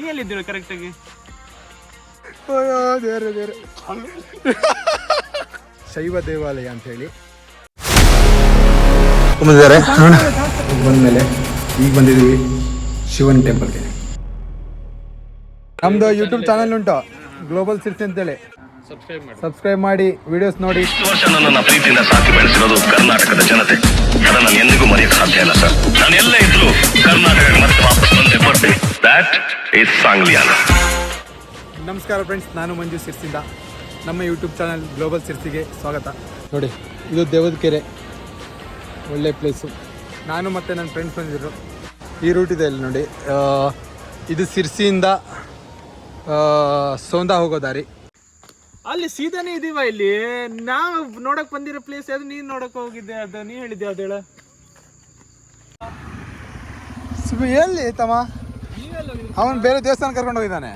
ನೀ ಎಲ್ಲಿದ್ದೀರ ಕರೆಕ್ಟಾಗಿ ಆಗಿ? ದೇವ್ರೆ ದೇವ್ರೆ ಶೈವ ದೇವಾಲಯ ಅಂತ ಹೇಳಿ ಬಂದಿದ್ದಾರೆ? ಬಂದ್ಮೇಲೆ ಈಗ ಬಂದಿದ್ದೀವಿ ಶಿವನ್ ಟೆಂಪಲ್ಗೆ ನಮ್ದು ಯೂಟ್ಯೂಬ್ ಚಾನಲ್ ಉಂಟು ಗ್ಲೋಬಲ್ ಸಿರ್ಸಿ ಅಂತೇಳಿ. ಸಬ್ಸ್ಕ್ರೈಬ್ ಮಾಡಿ. ವಿಡಿಯೋಸ್ ನೋಡಿ. ಇಷ್ಟು ವರ್ಷ ನನ್ನನ್ನ ಪ್ರೀತಿಯಿಂದ ಸಾಕಿ ಬೆಳೆಸಿರೋದು ಕರ್ನಾಟಕದ ಜನತೆ. ಅದನ್ನ ನಾನು ಎಂದಿಗೂ ಮರೆಯಕ್ಕೆ ಸಾಧ್ಯ ಇಲ್ಲ ಸರ್. ನಾನು ಎಲ್ಲ ಇದ್ರು ಕರ್ನಾಟಕಕ್ಕೆ ಮತ್ತೆ ವಾಪಸ್ ಬಂದೇ ಬರ್ತೀನಿ. ದಟ್ ಇಸ್ ಸಾಂಗ್ಲಿಯಾನ ನಮಸ್ಕಾರ ಫ್ರೆಂಡ್ಸ್ ನಾನು ಮಂಜು ಸಿರ್ಸಿಂದ. ನಮ್ಮ ಯೂಟ್ಯೂಬ್ ಚಾನಲ್ ಗ್ಲೋಬಲ್ ಸಿರ್ಸಿಗೆ ಸ್ವಾಗತ. ನೋಡಿ ಇದು ದೇವದ ಕೆರೆ ಒಳ್ಳೆ ಪ್ಲೇಸು ನಾನು ಮತ್ತು ನನ್ನ ಫ್ರೆಂಡ್ಸ್ ಬಂದಿದ್ದರು ಈ ರೂಟ್ ಇದೆ ಇಲ್ಲಿ ನೋಡಿ. ಇದು ಸಿರ್ಸಿಯಿಂದ ಸೋಂದ ಹೋಗೋ ದಾರಿ. ಅಲ್ಲಿ ಸೀದಾನೇ ಇದೀವ ಇಲ್ಲಿ. ನಾವು ನೋಡಕ್ ಬಂದಿರೋ ಪ್ಲೇಸ್ ಅದು ನೀನ್ ನೋಡಕ್ ಹೋಗಿದ್ದೆ. ಅದು ನೀ ಹೇಳಿದ್ದೆ ಅದು ಹೇಳ ಸುಬ್ಬು ಎಲ್ಲಿ ತಮ್ಮ? ಅವನು ಬೇರೆ ದೇವಸ್ಥಾನ ಕರ್ಕೊಂಡು ಹೋಗಿದ್ದಾನೆ.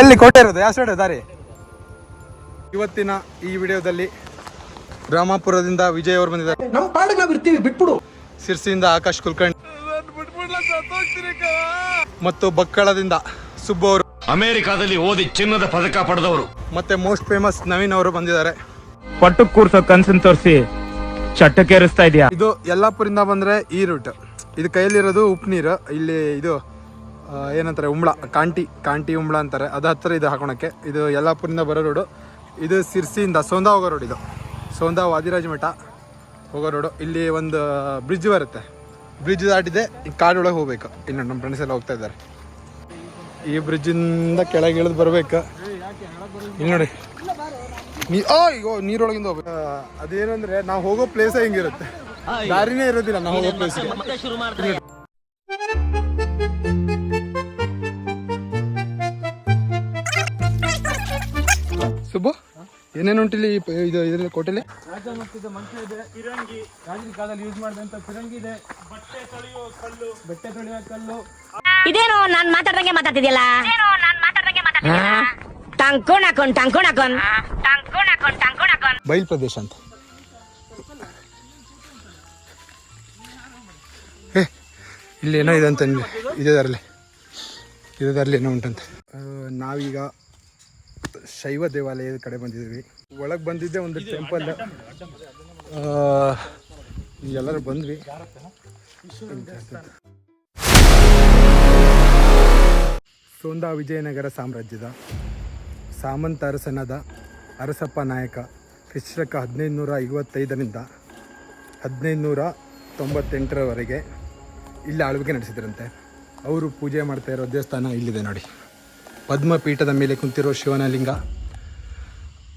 ಎಲ್ಲಿ? ಕೋಟೆ ಇರೋದು ಯಾವ ಸೈಡ್ ದಾರಿ. ಇವತ್ತಿನ ಈ ವಿಡಿಯೋದಲ್ಲಿ ರಾಮಾಪುರದಿಂದ ವಿಜಯ್ ಅವರು ಬಂದಿದ್ದಾರೆ. ನಮ್ಮ ಪಾಡಿಗೆ ನಾವು ಇರ್ತೀವಿ ಬಿಟ್ಬಿಡು. ಸಿರ್ಸಿಯಿಂದ ಆಕಾಶ್ ಕುಲ್ಕರ್ಣಿ. ಮತ್ತು ಬಕ್ಕಳದಿಂದ ಸುಬ್ಬು ಅವರು. ಅಮೆರಿಕಾದಲ್ಲಿ ಓದಿ ಚಿನ್ನದ ಪದಕ ಪಡೆದವರು. ಮತ್ತೆ ಮೋಸ್ಟ್ ಫೇಮಸ್ ನವೀನ್ ಅವರು ಬಂದಿದ್ದಾರೆ. ಪಟ್ಟು ಕೂರ್ಸೋ ಕನ್ಸನ್ ತೋರಿಸಿ ಚಟ್ಟಕ್ಕೇರಿಸ್ತಾ ಇದೆಯಾ? ಇದು ಯಲ್ಲಾಪುರಿಂದ ಬಂದ್ರೆ ಈ ರೂಟ್ ಇದು ಕೈಯಲ್ಲಿರೋದು ಉಪ್ಪು ನೀರು. ಇಲ್ಲಿ ಇದು ಏನಂತಾರೆ, ಉಂಬ್ಳ, ಕಾಂಟಿ ಕಾಂಟಿ ಉಂಬ್ಳ ಅಂತಾರೆ. ಅದು ಹತ್ತಿರ ಇದು ಹಾಕೋಣಕ್ಕೆ ಇದು ಯಲ್ಲಾಪುರಿಂದ ಬರೋ ರೋಡು. ಇದು ಸಿರ್ಸಿಯಿಂದ, ಸೋಂದ ಹೋಗೋ ರೋಡ್ ಇದು. ಸೋಂದ ವಾದಿರಾಜ ಮಠ ಹೋಗೋ ರೋಡು. ಇಲ್ಲಿ ಒಂದು ಬ್ರಿಡ್ಜ್ ಬರುತ್ತೆ. ಬ್ರಿಡ್ಜ್ ದಾಟಿದೆ ಈ ಕಾಡೊಳಗೆ ಹೋಗ್ಬೇಕು. ಇನ್ನು ನಮ್ಮ ಫ್ರೆಂಡ್ಸ್ ಎಲ್ಲ ಹೋಗ್ತಾ ಇದ್ದಾರೆ. ಈ ಬ್ರಿಡ್ಜಿಂದ ಕೆಳಗೆ ಇಳಿದು ಬರ್ಬೇಕು. ಇಲ್ಲಿ ನೋಡಿ. ನೀ ಓ ಈಗ ನೀರೊಳಗಿಂದ ಹೋಗ್ಬೇಕು. ಅದೇನಂದ್ರೆ, ನಾವು ಹೋಗೋ ಪ್ಲೇಸೇ ಹಿಂಗಿರುತ್ತೆ. ದಾರಿನೇ ಇರೋದಿಲ್ಲ ನಾವು ಹೋಗೋ ಪ್ಲೇಸ್ಗೆ ಸುಬ್ಬು ಏನೇನು ಉಂಟಿಲ್ಲಿ ಇದು ಇದ್ರಲ್ಲಿ ಕೋಟೆಲಿ? ರಾಜ ಮತ್ತಿದ ಮಂಚ ಇದೆ ಫಿರಂಗಿ ರಾಜನ ಕಾಲದಲ್ಲಿ ಯೂಸ್ ಮಾಡಿದಂತ ಫಿರಂಗಿ ಇದೆ. ಬಟ್ಟೆ ತೊಳೆಯುವ ಕಲ್ಲು. ಬಟ್ಟೆ ತೊಳೆಯುವ ಕಲ್ಲು. ಇದೇನು ನಾನು ಮಾತಾಡ್ದಂಗೆ ಮಾತಾಡ್ತಿದ್ಯಲ್ಲ? ಟಂಕೋನ್ ಹಾಕೊಂಡ್ ಟಂಕೋನ್ ಹಾಕೊಂಡ್ ಬಯಲು ಪ್ರದೇಶ ಅಂತ. ಇಲ್ಲಿ ಏನೋ ಇದೆ ಅಂತ ಇದೇ ದಾರಲ್ಲಿ ಇದೇ ದಾರಲ್ಲಿ ಏನೋ ಉಂಟಂತೆ. ನಾವೀಗ ಶೈವ ದೇವಾಲಯದ ಕಡೆ ಬಂದಿದ್ದೀವಿ ಒಳಗೆ ಬಂದಿದ್ದೆ ಒಂದು ಟೆಂಪಲ್ ಎಲ್ಲರೂ ಬಂದ್ವಿ. ಸೋಂದಾ ವಿಜಯನಗರ ಸಾಮ್ರಾಜ್ಯದ ಸಾಮಂತ ಅರಸನಾದ ಅರಸಪ್ಪ ನಾಯಕ ಕ್ರಿಸ್ತಕ ಹದಿನೈದು ನೂರ ಐವತ್ತೈದರಿಂದ ಹದಿನೈದು ನೂರ ತೊಂಬತ್ತೆಂಟರವರೆಗೆ ಇಲ್ಲಿ ಆಳ್ವಿಕೆ ನಡೆಸಿದ್ರಂತೆ. ಅವರು ಪೂಜೆ ಮಾಡ್ತಾ ಇರೋ ದೇವಸ್ಥಾನ ಇಲ್ಲಿದೆ ನೋಡಿ. ಪದ್ಮಪೀಠದ ಮೇಲೆ ಕುಂತಿರೋ ಶಿವನ ಲಿಂಗ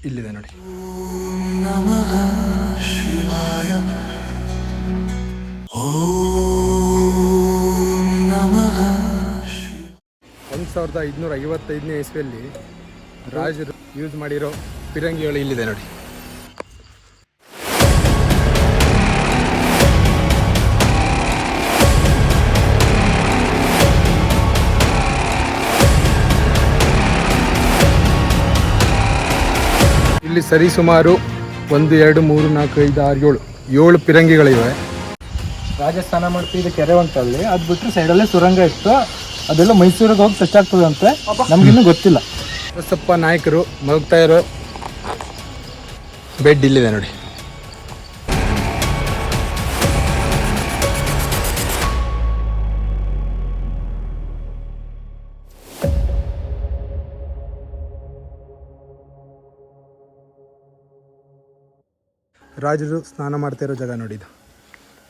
ಇಲ್ಲಿದೆ ನೋಡಿ. ಒಂದು ಸಾವಿರದ ಐದುನೂರ ಐವತ್ತೈದನೇ ಇಸ್ವಿಯಲ್ಲಿ ರಾಜರು ಯೂಸ್ ಮಾಡಿರೋ ಪಿರಂಗಿಗಳು ಇಲ್ಲಿದೆ ನೋಡಿ. ಇಲ್ಲಿ ಸರಿಸುಮಾರು ಒಂದು, ಎರಡು, ಮೂರು, ನಾಲ್ಕು, ಐದು, ಆರು, ಏಳು ಏಳು ಪಿರಂಗಿಗಳಿವೆ. ರಾಜಸ್ಥಾನ ಮಾಡ್ತಿದ್ದ ಕೆರೆ ಉಂಟಲ್ಲಿ ಅದು ಬಿಟ್ಟರೆ ಸೈಡಲ್ಲೇ ಸುರಂಗ ಇತ್ತು. ಅದೆಲ್ಲ ಮೈಸೂರಿಗೆ ಹೋಗಿ ಟಚ್ ಆಗ್ತದಂತೆ ನಮಗಿನ್ನೂ ಗೊತ್ತಿಲ್ಲ. ಬಸಪ್ಪ ನಾಯಕರು ಮಲಗ್ತಾ ಇರೋ ಬೆಡ್ ಇಲ್ಲಿದೆ ನೋಡಿ. ರಾಜರು ಸ್ನಾನ ಮಾಡ್ತಾ ಇರೋ ಜಾಗ ನೋಡಿ ಇದು.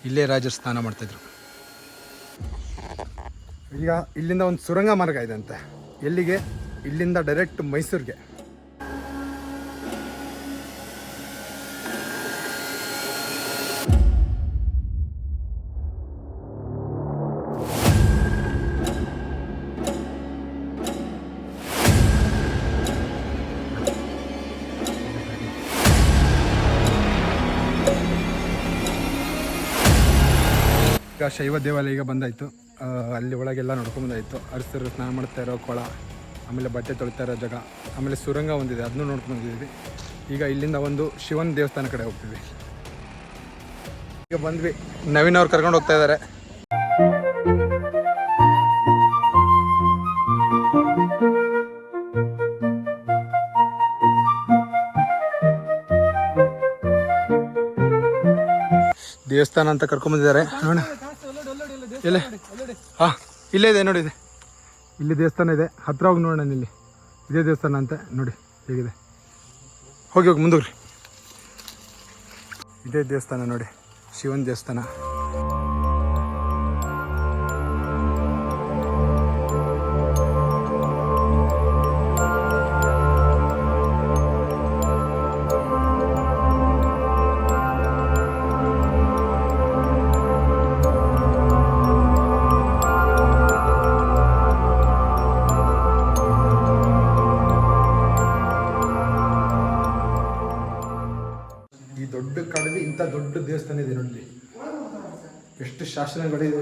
ಇಲ್ಲೇ ರಾಜರು ಸ್ನಾನ ಮಾಡ್ತಾಯಿದ್ರು ಈಗ ಇಲ್ಲಿಂದ ಒಂದು ಸುರಂಗ ಮಾರ್ಗ ಇದೆ ಅಂತೆ. ಎಲ್ಲಿಗೆ? ಇಲ್ಲಿಂದ ಡೈರೆಕ್ಟ್ ಮೈಸೂರಿಗೆ. ಶೈವ ದೇವಾಲಯ ಈಗ ಬಂದಾಯಿತು ಅಲ್ಲಿ ಒಳಗೆಲ್ಲ ನೋಡ್ಕೊಂಬಂದಾಯಿತು ಅರಸರು ಸ್ನಾನ ಮಾಡ್ತಾ ಇರೋ ಕೊಳ, ಆಮೇಲೆ ಬಟ್ಟೆ ತೊಳಿತಾ ಇರೋ ಜಾಗ, ಆಮೇಲೆ ಸುರಂಗ ಒಂದಿದೆ, ಅದನ್ನು ನೋಡ್ಕೊಂಡು ಈಗ ಇಲ್ಲಿಂದ ಒಂದು ಶಿವನ ದೇವಸ್ಥಾನ ಕಡೆ ಹೋಗ್ತೀವಿ. ಈಗ ಬಂದ್ವಿ, ನವೀನ್ ಅವ್ರು ಕರ್ಕೊಂಡು ಹೋಗ್ತಾ ಇದ್ದಾರೆ. ದೇವಸ್ಥಾನ ಅಂತ ಕರ್ಕೊಂಡ್ಬಂದಿದ್ದಾರೆ ನೋಡೋಣ. ಎಲ್ಲೇ ಹಾಂ, ಇಲ್ಲೇ ಇದೆ, ನೋಡಿ ಇದೆ. ಇಲ್ಲಿ ದೇವಸ್ಥಾನ ಇದೆ. ಹತ್ರ ಹೋಗಿ ನೋಡೋಣ ಇಲ್ಲಿ. ಇದೇ ದೇವಸ್ಥಾನ ಅಂತ, ನೋಡಿ ಹೇಗಿದೆ. ಹೋಗಿ ಹೋಗಿ, ಮುಂದೋಗ್ರಿ. ಇದೇ ದೇವಸ್ಥಾನ ನೋಡಿ, ಶಿವನ ದೇವಸ್ಥಾನ. ಎಷ್ಟು ಶಾಸನಗಳಿದೆ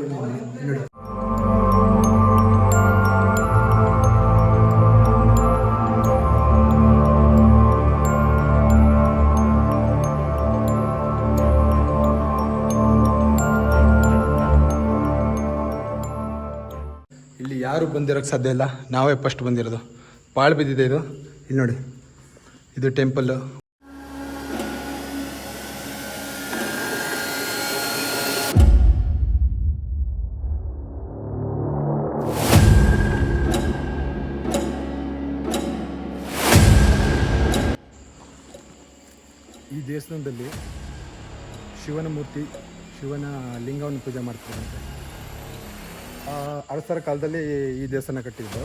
ಇಲ್ಲಿ ಯಾರು ಬಂದಿರೋಕ್ಕೆ ಸಾಧ್ಯ ಇಲ್ಲ? ನಾವೇ ಫಸ್ಟ್ ಬಂದಿರೋದು. ಪಾಳು ಬಿದ್ದಿದೆ ಇದು. ಇಲ್ಲಿ ನೋಡಿ. ಇದು ಟೆಂಪಲ್ಲು ದೇವಸ್ಥಾನದಲ್ಲಿ ಶಿವನ ಮೂರ್ತಿ, ಶಿವನ ಲಿಂಗವನ್ನು ಪೂಜೆ ಮಾಡ್ತಾರಂತೆ ಅರಸರ ಕಾಲದಲ್ಲಿ ಈ ದೇವಸ್ಥಾನ ಕಟ್ಟಿದ್ದು.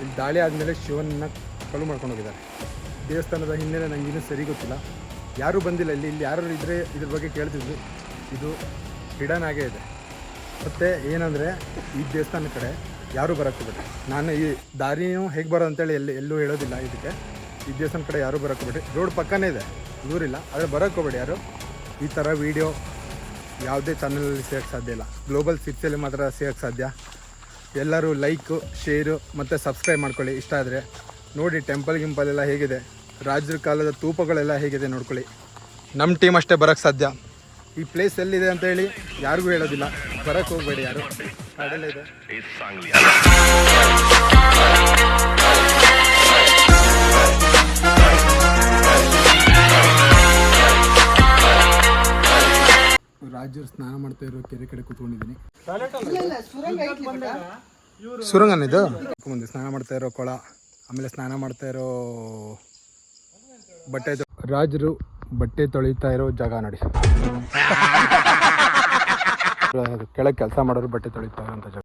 ಇಲ್ಲಿ ದಾಳಿ ಆದಮೇಲೆ ಶಿವನನ್ನ ಕಳು ಮಾಡ್ಕೊಂಡು ಹೋಗಿದ್ದಾರೆ. ದೇವಸ್ಥಾನದ ಹಿನ್ನೆಲೆ ನನಗೆ ಇನ್ನೂ ಸರಿ ಗೊತ್ತಿಲ್ಲ. ಯಾರೂ ಬಂದಿಲ್ಲ ಇಲ್ಲಿ. ಇಲ್ಲಿ ಯಾರು ಇದ್ದರೆ ಇದ್ರ ಬಗ್ಗೆ ಕೇಳ್ತಿದ್ವಿ. ಇದು ಹಿಡನ್ ಆಗೇ ಇದೆ. ಮತ್ತು ಏನಂದರೆ ಈ ದೇವಸ್ಥಾನದ ಕಡೆ ಯಾರೂ ಬರೋಕ್ಕೆ ಬಿಡಿ ನಾನು ಈ ದಾರಿಯೂ ಹೇಗೆ ಬರೋ ಅಂತೇಳಿ ಎಲ್ಲಿ ಎಲ್ಲೂ ಹೇಳೋದಿಲ್ಲ ಇದಕ್ಕೆ. ಈ ದೇವಸ್ಥಾನ ಕಡೆ ಯಾರೂ ಬರೋಕ್ಕೆ ಬಿಡಿ ರೋಡ್ ಪಕ್ಕನೇ ಇದೆ. ದೂರಿಲ್ಲ, ಆದರೆ ಬರೋಕ್ಕೆ ಹೋಗ್ಬೇಡಿ ಯಾರು. ಈ ಥರ ವೀಡಿಯೋ ಯಾವುದೇ ಚಾನಲಲ್ಲಿ ಸೇರಕ್ಕೆ ಸಾಧ್ಯ ಇಲ್ಲ. ಗ್ಲೋಬಲ್ ಸಿಕ್ಸಲ್ಲಿ ಮಾತ್ರ ಸೇರಕ್ಕೆ ಸಾಧ್ಯ. ಎಲ್ಲರೂ ಲೈಕು ಶೇರು ಮತ್ತು ಸಬ್ಸ್ಕ್ರೈಬ್ ಮಾಡ್ಕೊಳ್ಳಿ. ಇಷ್ಟ ಆದರೆ ನೋಡಿ ಟೆಂಪಲ್ ಗಿಂಪಲ್ ಎಲ್ಲ ಹೇಗಿದೆ. ರಾಜರ ಕಾಲದ ತೂಪಗಳೆಲ್ಲ ಹೇಗಿದೆ ನೋಡ್ಕೊಳ್ಳಿ. ನಮ್ಮ ಟೀಮ್ ಅಷ್ಟೇ ಬರೋಕ್ಕೆ ಸಾಧ್ಯ. ಈ ಪ್ಲೇಸ್ ಎಲ್ಲಿದೆ ಅಂತ ಹೇಳಿ ಯಾರಿಗೂ ಹೇಳೋದಿಲ್ಲ. ಬರೋಕ್ಕೆ ಹೋಗಬೇಡಿ ಯಾರು. ಅದೆಲ್ಲ ಇದೆ. ರಾಜರು ಸ್ನಾನ ಮಾಡ್ತಾ ಇರೋ ಕೆರೆ ಕಡೆ ಕೂತ್ಕೊಂಡಿದ್ದೀನಿ. ಸುರಂಗನ ಇದು ಮುಂದೆ ಸ್ನಾನ ಮಾಡ್ತಾ ಇರೋ ಕೊಳ, ಆಮೇಲೆ ಸ್ನಾನ ಮಾಡ್ತಾ ಇರೋ ಬಟ್ಟೆ ರಾಜರು ಬಟ್ಟೆ ತೊಳಿತಾ ಇರೋ ಜಾಗ ನೋಡಿ. ಕೆಳಗೆ ಕೆಲಸ ಮಾಡೋರು ಬಟ್ಟೆ ತೊಳಿತಾ ಇರೋ ಜಾಗ.